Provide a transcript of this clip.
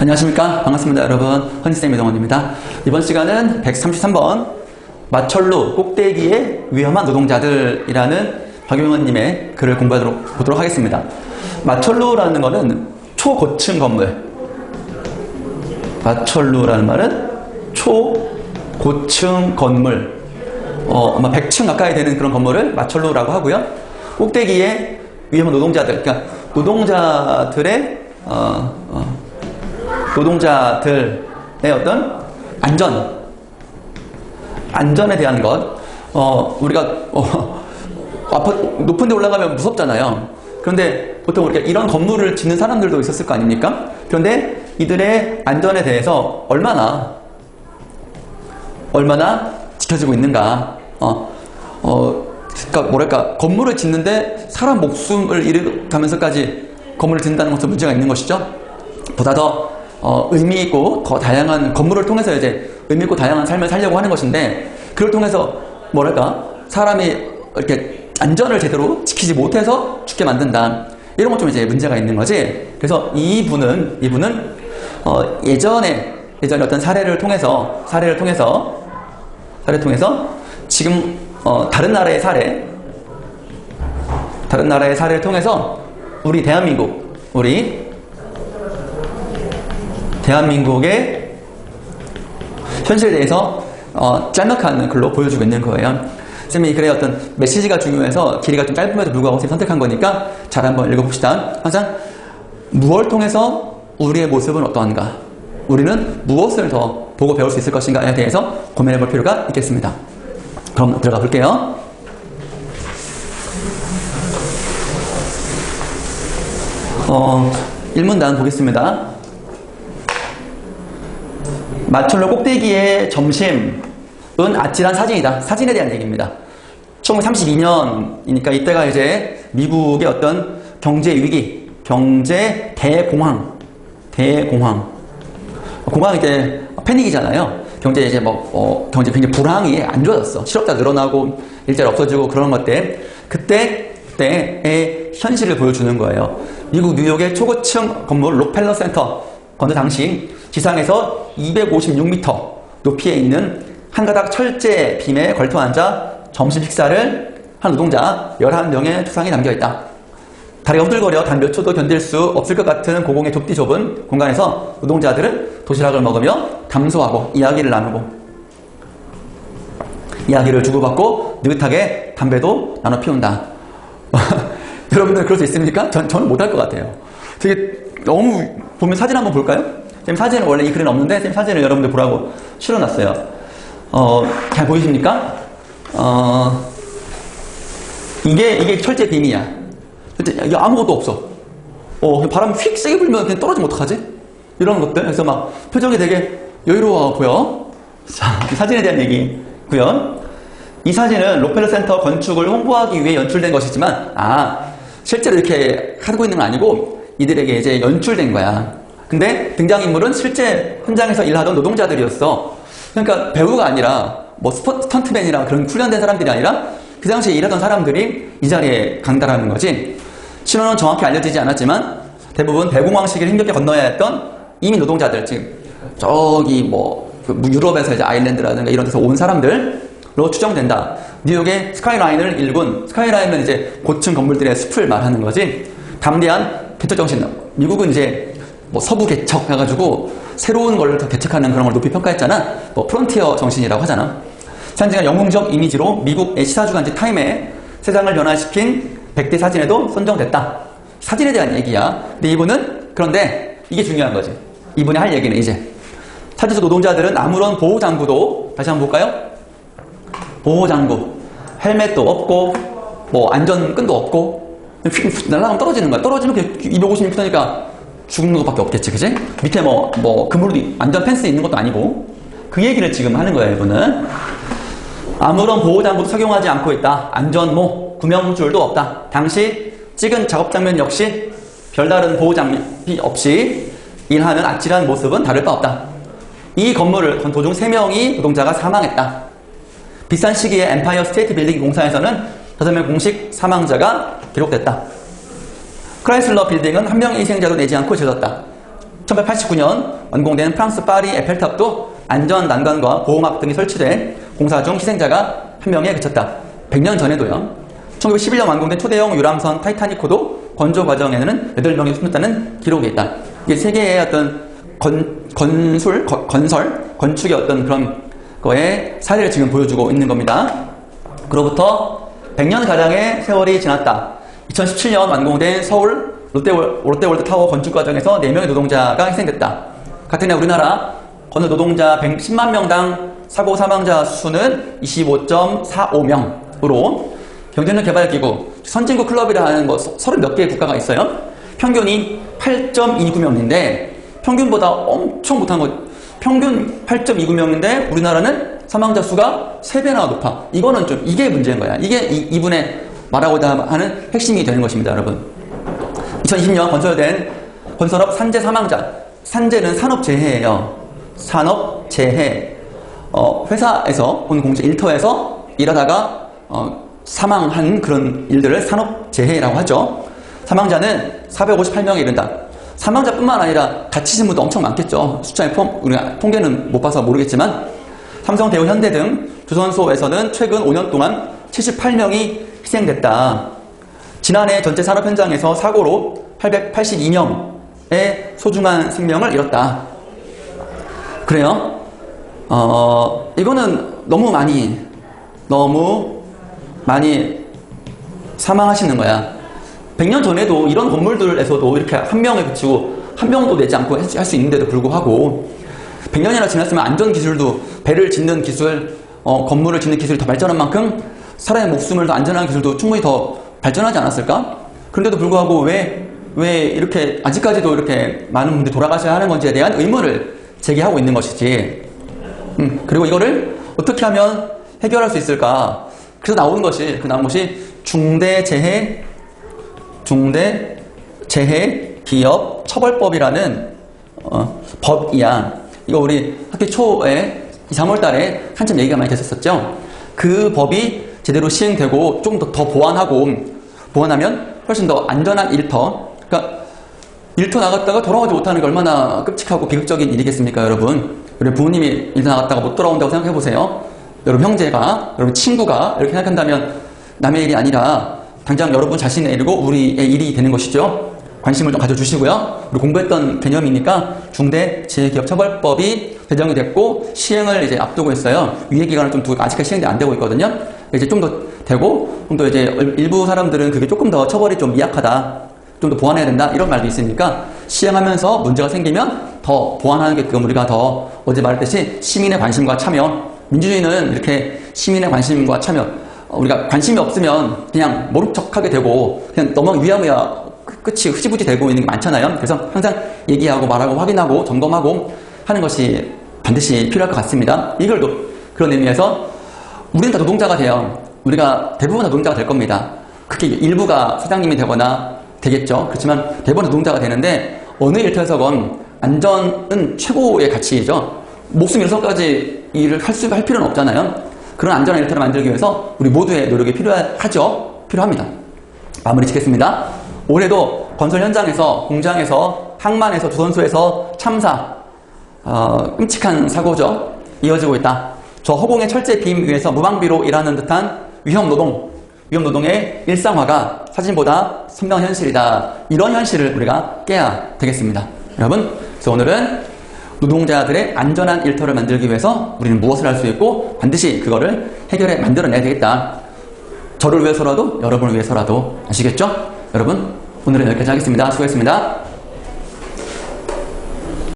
안녕하십니까. 반갑습니다, 여러분. 헌니쌤 이동원입니다. 이번 시간은 133번 마철로 꼭대기의 위험한 노동자들이라는 박용원님의 글을 공부하도록 보도록 하겠습니다. 마철로라는 것은 초고층 건물. 마철로라는 말은 초고층 건물. 어, 아마 100층 가까이 되는 그런 건물을 마철로라고 하고요. 꼭대기에 위험한 노동자들, 그러니까 노동자들의 어, 어, 노동자들의 어떤 안전, 안전에 대한 것, 어, 우리가, 어, 높은 데 올라가면 무섭잖아요. 그런데 보통 우리가 이런 건물을 짓는 사람들도 있었을 거 아닙니까? 그런데 이들의 안전에 대해서 얼마나, 얼마나 지켜지고 있는가, 어, 어, 그러니까 뭐랄까, 건물을 짓는데 사람 목숨을 잃어가면서까지 건물을 짓는다는 것도 문제가 있는 것이죠. 보다 더 어, 의미 있고 더 다양한 건물을 통해서 이제 의미 있고 다양한 삶을 살려고 하는 것인데 그걸 통해서 뭐랄까 사람이 이렇게 안전을 제대로 지키지 못해서 죽게 만든다 이런 것 좀 이제 문제가 있는 거지. 그래서 이분은 이분은 어, 예전에 예전에 어떤 사례를 통해서 사례를 통해서 사례를 통해서 지금 어, 다른 나라의 사례 다른 나라의 사례를 통해서 우리 대한민국 우리 대한민국의 현실에 대해서 어, 짤막한 글로 보여주고 있는 거예요. 쌤이 글의 어떤 메시지가 중요해서 길이가 좀 짧음에도 불구하고 쌤 선택한 거니까 잘 한번 읽어봅시다. 항상 무엇을 통해서 우리의 모습은 어떠한가? 우리는 무엇을 더 보고 배울 수 있을 것인가에 대해서 고민해 볼 필요가 있겠습니다. 그럼 들어가 볼게요. 어, 1문단 보겠습니다. 마철로 꼭대기의 점심은 아찔한 사진이다. 사진에 대한 얘기입니다. 1932년이니까 이때가 이제 미국의 어떤 경제 위기, 경제 대공황, 대공황. 공황 이제 패닉이잖아요. 경제 이제 뭐 어, 경제 굉장히 불황이 안 좋아졌어. 실업자 늘어나고 일자리 없어지고 그런 것들. 그때 때의 현실을 보여주는 거예요. 미국 뉴욕의 초고층 건물 록펠러 센터 건설 당시 지상에서 256m 높이에 있는 한 가닥 철제 빔에 걸터 앉아 점심 식사를 한 노동자 11명의 투상이 담겨 있다. 다리가 후들거려 단 몇 초도 견딜 수 없을 것 같은 고공의 좁디 좁은 공간에서 노동자들은 도시락을 먹으며 담소하고 이야기를 나누고 이야기를 주고받고 느긋하게 담배도 나눠 피운다. 여러분들 그럴 수 있습니까? 전, 저는 못할 것 같아요. 되게 너무 보면 사진 한번 볼까요? 지금 사진은 원래 이 글에는 없는데 지금 사진을 여러분들 보라고 실어놨어요. 어, 잘 보이십니까? 어, 이게 이게 철제 빔이야. 이게 아무것도 없어. 어, 바람 휙 세게 불면 그냥 떨어지면 어떡하지? 이런 것들. 그래서 막 표정이 되게 여유로워 보여. 자, 사진에 대한 얘기고요. 이 사진은 록펠러 센터 건축을 홍보하기 위해 연출된 것이지만, 아, 실제로 이렇게 하고 있는 건 아니고, 이들에게 이제 연출된 거야. 근데 등장인물은 실제 현장에서 일하던 노동자들이었어. 그러니까 배우가 아니라, 뭐 스포, 스턴트맨이랑 그런 훈련된 사람들이 아니라, 그 당시에 일하던 사람들이 이 자리에 강달하는 거지. 신원은 정확히 알려지지 않았지만, 대부분 대공황 시기를 힘겹게 건너야 했던 이민 노동자들, 지금, 저기 뭐, 그 유럽에서 이제 아일랜드라든가 이런 데서 온 사람들, 로 추정된다. 뉴욕의 스카이라인을 일군 스카이라인은 이제 고층 건물들의 숲을 말하는 거지. 담대한 개척 정신. 미국은 이제 뭐 서부 개척 해가지고 새로운 걸더 개척하는 그런 걸 높이 평가했잖아. 뭐 프론티어 정신이라고 하잖아. 상징한 영웅적 이미지로 미국의 시사주간지 타임에 세상을 변화시킨 100대 사진에도 선정됐다. 사진에 대한 얘기야. 근데 이분은 그런데 이게 중요한 거지. 이분이 할 얘기는 이제 사진에서 노동자들은 아무런 보호 장구도 다시 한번 볼까요? 보호 장구, 헬멧도 없고, 뭐, 안전 끈도 없고, 휙 날아가면 떨어지는 거야. 떨어지면 그냥 256m니까 죽는 것밖에 없겠지, 그지? 밑에 뭐, 뭐, 그물도, 안전 펜스 있는 것도 아니고, 그 얘기를 지금 하는 거예요, 이분은. 아무런 보호장구도 착용하지 않고 있다. 안전모, 구명줄도 없다. 당시 찍은 작업 장면 역시 별다른 보호장비 없이 일하는 아찔한 모습은 다를 바 없다. 이 건물을 건 도중 3명이 노동자가 사망했다. 비싼 시기에 엠파이어 스테이트 빌딩 공사에서는 5명 공식 사망자가 기록됐다. 크라이슬러 빌딩은 한 명의 희생자도 내지 않고 지어졌다. 1889년 완공된 프랑스 파리 에펠탑도 안전 난간과 보호막 등이 설치돼 공사 중 희생자가 한 명에 그쳤다. 100년 전에도요. 1911년 완공된 초대형 유람선 타이타니코도 건조 과정에는 8명이 숨졌다는 기록이 있다. 이게 세계의 어떤 건, 건술, 거- 건설, 건축의 어떤 그런 거에 사례를 지금 보여주고 있는 겁니다. 그로부터 100년 가량의 세월이 지났다. 2017년 완공된 서울 롯데월, 롯데월드 타워 건축 과정에서 4명의 노동자가 희생됐다. 같은 해 우리나라 건설 노동자 110만 명당 사고 사망자 수는 25.45명으로 경제능 개발기구 선진국 클럽이라 하는 뭐 30몇 개의 국가가 있어요. 평균이 8.29명인데 평균보다 엄청 못한 거 평균 8.29명인데 우리나라는 사망자 수가 3배나 높아. 이거는 좀 이게 문제인 거야. 이게 이, 이분의 말하고자 하는 핵심이 되는 것입니다, 여러분. 2020년 건설된 건설업 산재 사망자. 산재는 산업재해예요. 산업재해. 어, 회사에서 혹은 공사 일터에서 일하다가 어, 사망한 그런 일들을 산업재해라고 하죠. 사망자는 458명에 이른다. 사망자뿐만 아니라 다치신 분도 엄청 많겠죠. 숫자에 포함, 우리가 통계는 못 봐서 모르겠지만 삼성, 대우, 현대 등 조선소에서는 최근 5년 동안 78명이 희생됐다. 지난해 전체 산업 현장에서 사고로 882명의 소중한 생명을 잃었다. 그래요? 어, 이거는 너무 많이, 너무 많이 사망하시는 거야. 100년 전에도 이런 건물들에서도 이렇게 한 명에 그치고 한 명도 내지 않고 할 수 있는데도 불구하고 100년이나 지났으면 안전 기술도 배를 짓는 기술, 어, 건물을 짓는 기술이 더 발전한 만큼 사람의 목숨을 더 안전한 기술도 충분히 더 발전하지 않았을까? 그런데도 불구하고 왜, 왜 이렇게 아직까지도 이렇게 많은 분들이 돌아가셔야 하는 건지에 대한 의문을 제기하고 있는 것이지. 음, 그리고 이거를 어떻게 하면 해결할 수 있을까? 그래서 나오는 것이, 그 나온 것이 중대재해, 중대재해 기업 처벌법이라는 어, 법이야. 이거 우리 학기 초에 2, 3월 달에 한참 얘기가 많이 됐었었죠. 그 법이 제대로 시행되고 좀 더 더 보완하고 보완하면 훨씬 더 안전한 일터. 그러니까 일터 나갔다가 돌아오지 못하는 게 얼마나 끔찍하고 비극적인 일이겠습니까, 여러분? 우리 부모님이 일터 나갔다가 못 돌아온다고 생각해 보세요. 여러분 형제가, 여러분 친구가 이렇게 생각한다면 남의 일이 아니라 당장 여러분 자신의 일이고 우리의 일이 되는 것이죠. 관심을 좀 가져주시고요. 우리 공부했던 개념이니까 중대재해기업처벌법이 제정이 됐고 시행을 이제 앞두고 있어요. 유예 기간을 좀 두고 아직까지 시행이 안 되고 있거든요. 이제 좀 더 되고 좀 더 이제 일부 사람들은 그게 조금 더 처벌이 좀 미약하다. 좀 더 보완해야 된다 이런 말도 있으니까 시행하면서 문제가 생기면 더 보완하게끔 우리가 더 어제 말했듯이 시민의 관심과 참여 민주주의는 이렇게 시민의 관심과 참여 어, 우리가 관심이 없으면 그냥 모른 척하게 되고 그냥 너무 위야무야 끝이 흐지부지 되고 있는 게 많잖아요 그래서 항상 얘기하고 말하고 확인하고 점검하고 하는 것이 반드시 필요할 것 같습니다 이걸 또 그런 의미에서 우리는 다 노동자가 돼요 우리가 대부분 다 노동자가 될 겁니다 그게 일부가 사장님이 되거나 되겠죠. 그렇지만 대부분 노동자가 되는데 어느 일터에서건 안전은 최고의 가치이죠. 목숨 잃어서까지 일을 할 수, 할 필요는 없잖아요. 그런 안전한 일터를 만들기 위해서 우리 모두의 노력이 필요하죠. 필요합니다. 마무리 짓겠습니다. 올해도 건설 현장에서, 공장에서, 항만에서, 조선소에서 참사, 어, 끔찍한 사고죠. 이어지고 있다. 저 허공의 철제 빔 위에서 무방비로 일하는 듯한 위험 노동, 위험 노동의 일상화가 사진보다 선명한 현실이다. 이런 현실을 우리가 깨야 되겠습니다. 여러분, 그래서 오늘은 노동자들의 안전한 일터를 만들기 위해서 우리는 무엇을 할 수 있고 반드시 그거를 해결해 만들어내야 되겠다. 저를 위해서라도 여러분을 위해서라도 아시겠죠? 여러분, 오늘은 여기까지 하겠습니다. 수고했습니다.